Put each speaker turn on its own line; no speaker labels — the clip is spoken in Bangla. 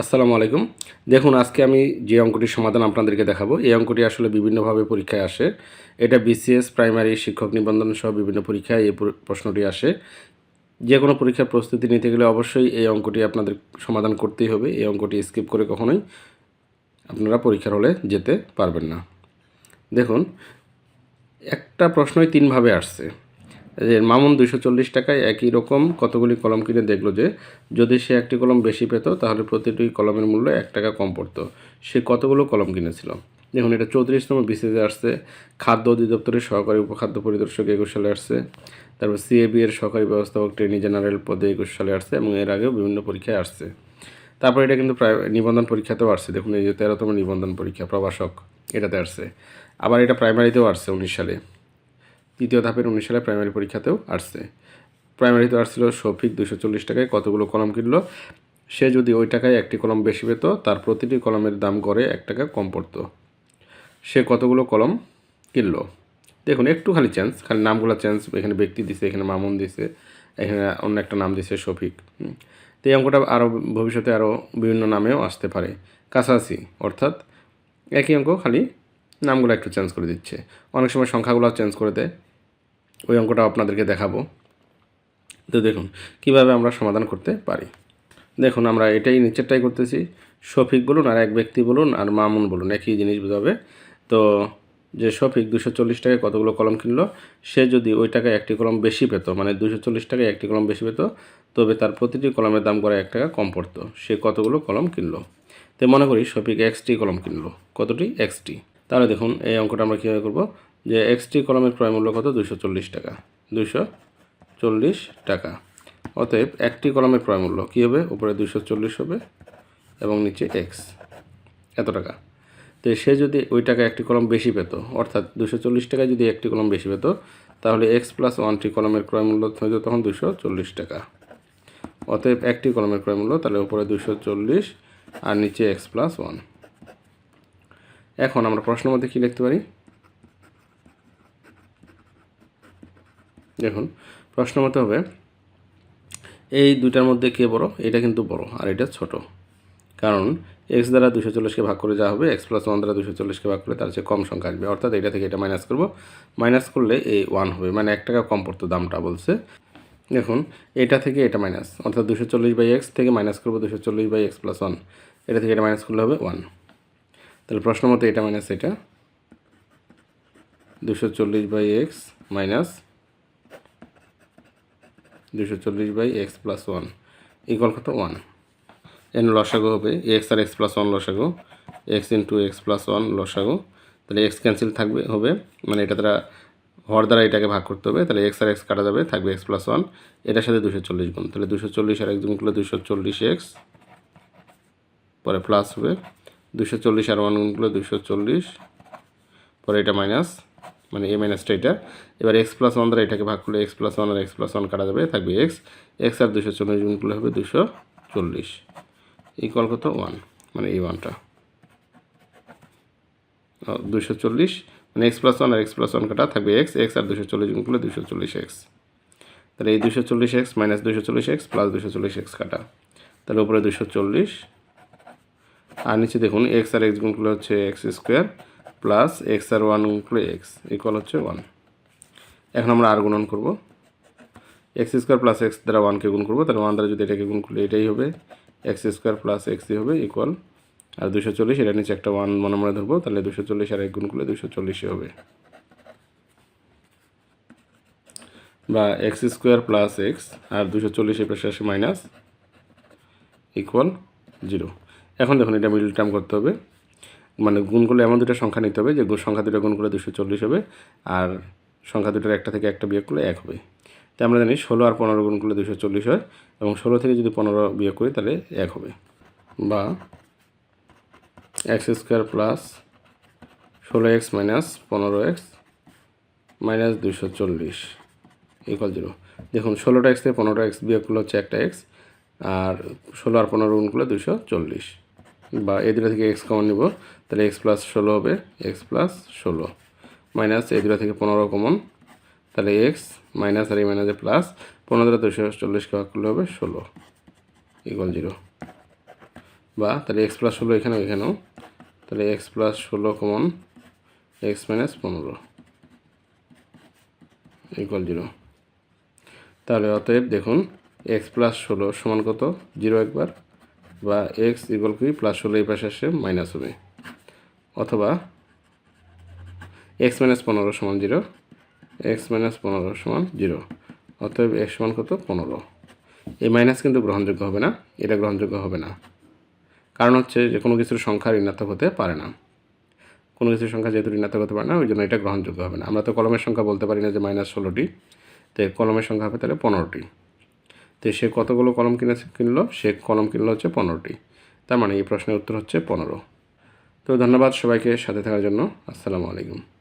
আসসালামু আলাইকুম। দেখুন, আজকে আমি যে অঙ্কটির সমাধান আপনাদেরকে দেখাবো, এই অঙ্কটি আসলে বিভিন্নভাবে পরীক্ষায় আসে। এটা বিসিএস প্রাইমারি শিক্ষক নিবন্ধন সহ বিভিন্ন পরীক্ষায় এই প্রশ্নটি আসে। যে কোনো পরীক্ষার প্রস্তুতি নিতে গেলে অবশ্যই এই অঙ্কটি আপনাদের সমাধান করতেই হবে। এই অঙ্কটি স্কিপ করে কখনোই আপনারা পরীক্ষার হলে যেতে পারবেন না। দেখুন, একটা প্রশ্নই তিনভাবে আসছে। যে মামুন দুইশো চল্লিশ টাকায় একই রকম কতগুলি কলম কিনে দেখল যে, যদি সে একটি কলম বেশি পেত, তাহলে প্রতিটি কলমের মূল্য এক টাকা কম পড়তো। সে কতগুলো কলম কিনেছিল? দেখুন, এটা চৌত্রিশতম বিসিসে আসছে। খাদ্য অধিদপ্তরের সহকারী উপখাদ্য পরিদর্শক একুশ সালে আসছে। তারপর সিএবি এর সহকারী ব্যবস্থাপক ট্রেনি জেনারেল পদে একুশ সালে আসছে এবং এর আগেও বিভিন্ন পরীক্ষায় আসছে। তারপর এটা কিন্তু প্রায় নিবন্ধন পরীক্ষাতেও আসছে। দেখুন, এই যে তেরোতম নিবন্ধন পরীক্ষা প্রবাসক এটাতে আসছে। আবার এটা প্রাইমারিতেও আসছে উনিশ সালে। তৃতীয় ধাপের উনিশ সালে প্রাইমারি পরীক্ষাতেও আসছে। প্রাইমারিতে আসছিল শফিক দুশো চল্লিশ টাকায় কতগুলো কলম কিনলো? সে যদি ওই টাকায় একটি কলম বেশি পেত, তার প্রতিটি কলমের দাম গড়ে এক টাকা কম পড়তো। সে কতগুলো কলম কিনলো? দেখুন, একটু খালি চেঞ্জ খালি নামগুলো চেঞ্জ এখানে ব্যক্তি দিছে, এখানে মামুন দিছে, এখানে অন্য একটা নাম দিছে শফিক। তো এই অঙ্কটা আরও ভবিষ্যতে আরও বিভিন্ন নামেও আসতে পারে। কাছাকাছি, অর্থাৎ একই অঙ্ক, খালি নামগুলো একটু চেঞ্জ করে দিচ্ছে। অনেক সময় সংখ্যাগুলো চেঞ্জ করে দেয়। ওই অঙ্কটা আপনাদেরকে দেখাবো। তো দেখুন, কীভাবে আমরা সমাধান করতে পারি। দেখুন, আমরা এটাই নিচেরটাই করতেছি। শফিক বলুন আর এক ব্যক্তি বলুন আর মামুন বলুন, একই জিনিস বোঝাবে তো যে শফিক দুশো চল্লিশ টাকায় কতগুলো কলম কিনলো, সে যদি ওই টাকায় একটি কলম বেশি পেত মানে দুশো চল্লিশ টাকায় একটি কলম বেশি পেত, তবে তার প্রতিটি কলমের দাম করে এক টাকা কম পড়তো। সে কতগুলো কলম কিনলো? তো মনে করি শফিক এক্সটি কলম কিনলো। কতটি? এক্সটি। তাহলে দেখুন, এই অঙ্কটা আমরা কীভাবে করব? যে এক্সটি কলমের ক্রয় মূল্য কত? দুশো চল্লিশ টাকা। দুশো চল্লিশ টাকা। অতএব একটি কলমের ক্রয় মূল্য কী হবে? উপরে দুশো চল্লিশ হবে এবং নিচে এক্স। এত টাকা। তো সে যদি ওই টাকা একটি কলম বেশি পেত, অর্থাৎ দুশো চল্লিশ টাকায় যদি একটি কলম বেশি পেত, তাহলে এক্স প্লাস ওয়ানটি কলমের ক্রয় মূল্য হতো তখন দুশো চল্লিশ টাকা। অতএব একটি কলমের ক্রয় মূল্য, তাহলে উপরে দুশো চল্লিশ আর নিচে এক্স প্লাস ওয়ান। এখন আমরা প্রশ্নের মধ্যে কী লিখতে পারি? দেখুন, প্রশ্ন মতো হবে, এই দুইটার মধ্যে কে বড়? এটা কিন্তু বড়, আর এটা ছোট। কারণ এক্স দ্বারা দুশো চল্লিশকে ভাগ করে যা হবে এক্স প্লাস ওয়ান দ্বারা দুশো চল্লিশকে ভাগ করলে তার চেয়ে কম সংখ্যা আসবে। অর্থাৎ এটা থেকে এটা মাইনাস করব। মাইনাস করলে এই ওয়ান হবে মানে এক টাকা কম পড়তো দামটা বলছে। দেখুন, এটা থেকে এটা মাইনাস অর্থাৎ দুশো চল্লিশ বাই এক্স থেকে মাইনাস করব দুশো চল্লিশ বাই এক্স প্লাস ওয়ান এটা থেকে এটা মাইনাস করলে হবে ওয়ান তাহলে প্রশ্ন মতো এটা মাইনাস এটা। দুশো চল্লিশ বাই এক্স মাইনাস দুশো চল্লিশ by X plus one equal কত? ওয়ান। এন লসাগু হবে, এক্স আর এক্স প্লাস ওয়ান লসাগু, X into X plus one লসাগু। তাহলে এক্স ক্যান্সেল থাকবে, হবে মানে এটা দ্বারা, হর দ্বারা এটাকে ভাগ করতে হবে, তাহলে এক্স আর এক্স কাটা যাবে, থাকবে এক্স প্লাস ওয়ান। এটার সাথে দুশো চল্লিশ গুণ, তাহলে দুশো চল্লিশ আর একজন করলে দুশো চল্লিশ এক্স, পরে প্লাস হবে দুশো চল্লিশ আর ওয়ান গুণ করলে দুশো চল্লিশ, পরে এটা মাইনাস মানে এ মাইনাসটা এটা। এবার এক্স প্লাস ওয়ান দ্বারা এটাকে ভাগ করলে এক্স প্লাস ওয়ান আর এক্স প্লাস ওয়ান কাটা যাবে, থাকবে এক্স এক্স আর দুশো চল্লিশ গুণ করলে হবে দুশো চল্লিশ। ইকুয়াল কত? ওয়ান মানে এই ওয়ানটা দুশো চল্লিশ মানে এক্স প্লাস ওয়ান আর এক্স প্লাস ওয়ান কাটা, থাকবে এক্স এক্স আর দুশো চল্লিশ গুণ করলে দুশো চল্লিশ এক্স তাহলে এই দুশো চল্লিশ এক্স মাইনাস দুশো চল্লিশ এক্স প্লাস দুশো চল্লিশ এক্স কাটা। তাহলে উপরে দুশো চল্লিশ। আর নিচে দেখুন এক্স আর এক্স গুণ করলে হচ্ছে এক্স স্কোয়ার প্লাস এক্স আর ওয়ান করলে এক্স ইকুয়াল হচ্ছে ওয়ান এখন আমরা আর গুণন করব। এক্স স্কোয়ার প্লাস এক্স দ্বারা ওয়ানকে গুণ করব, তাহলে ওয়ান দ্বারা যদি এটাকে গুণ করলে এটাই হবে। এক্স স্কোয়ার প্লাস এক্সই হবে ইকুয়াল আর দুশো চল্লিশ, এটা নিচে একটা ওয়ান মনে মনে ধরবো, তাহলে দুশো চল্লিশ আর এক গুণ করলে দুশো চল্লিশই হবে। বা এক্স স্কোয়ার প্লাস এক্স আর দুশো চল্লিশ এর পাশে আসে মাইনাস ইকুয়াল জিরো এখন দেখুন এটা মিডল টার্ম করতে হবে। মানে গুণ করলে এমন দুটো সংখ্যা নিতে হবে যে সংখ্যা দুটো গুণ করলে দুশো চল্লিশ হবে, আর সংখ্যা দুটোর একটা থেকে একটা বিয়োগ করলে এক হবে। তাই আমরা জানি ষোলো আর পনেরো গুণ করলে দুশো চল্লিশ হয়, এবং ষোলো থেকে যদি পনেরো বিয়োগ করি তাহলে এক হবে। বা এক্স স্কোয়ার প্লাস ষোলো এক্স মাইনাস পনেরো এক্স মাইনাস দুশো চল্লিশ ইকুয়াল জিরো দেখুন, ষোলোটা এক্স থেকে পনেরোটা এক্স বিয়োগ করলে হচ্ছে একটা এক্স, আর ষোলো আর পনেরো গুণ করলে দুশো চল্লিশ। বা এই দুটো থেকে এক্স কমন নিব, তাহলে এক্স প্লাস ষোলো হবে এক্স প্লাস ষোলো। মাইনাস এই দুটো থেকে পনেরো কমন তাহলে এক্স মাইনাস আর এই মাইনাসে প্লাস পনেরো দুশো চল্লিশকে ভাগ করলে হবে ষোলো ইকুয়াল জিরো বা তাহলে এক্স প্লাস ষোলো এখানেও এখানেও, তাহলে এক্স প্লাস ষোলো কমন এক্স মাইনাস পনেরো ইকুয়াল জিরো তাহলে অতএব দেখুন এক্স প্লাস ষোলো সমান কত? জিরো একবার। বা এক্স ইকুয়াল কি প্লাস ষোলো এই পাশে আসে মাইনাস হবে। অথবা এক্স মাইনাস পনেরো সমান জিরো এক্স মাইনাস পনেরো সমান জিরো অতএব এক্স সমান কত? পনেরো। এই মাইনাস কিন্তু গ্রহণযোগ্য হবে না, এটা গ্রহণযোগ্য হবে না। কারণ হচ্ছে যে কোনো কিছুর সংখ্যা ঋণাত্মক হতে পারে না। কোনো কিছুর সংখ্যা যেহেতু ঋণাত্মক হতে পারে না, ওই জন্য এটা গ্রহণযোগ্য হবে না। আমরা তো কলমের সংখ্যা বলতে পারি না যে মাইনাস ষোলোটি, তো কলমের সংখ্যা হবে তাহলে পনেরোটি। তো সে কতগুলো কলম কিনেছে, কিনলো, সে কলম কিনলো হচ্ছে পনেরোটি। তার মানে এই প্রশ্নের উত্তর হচ্ছে পনেরো। তো ধন্যবাদ সবাইকে সাথে থাকার জন্য। আসসালামু আলাইকুম।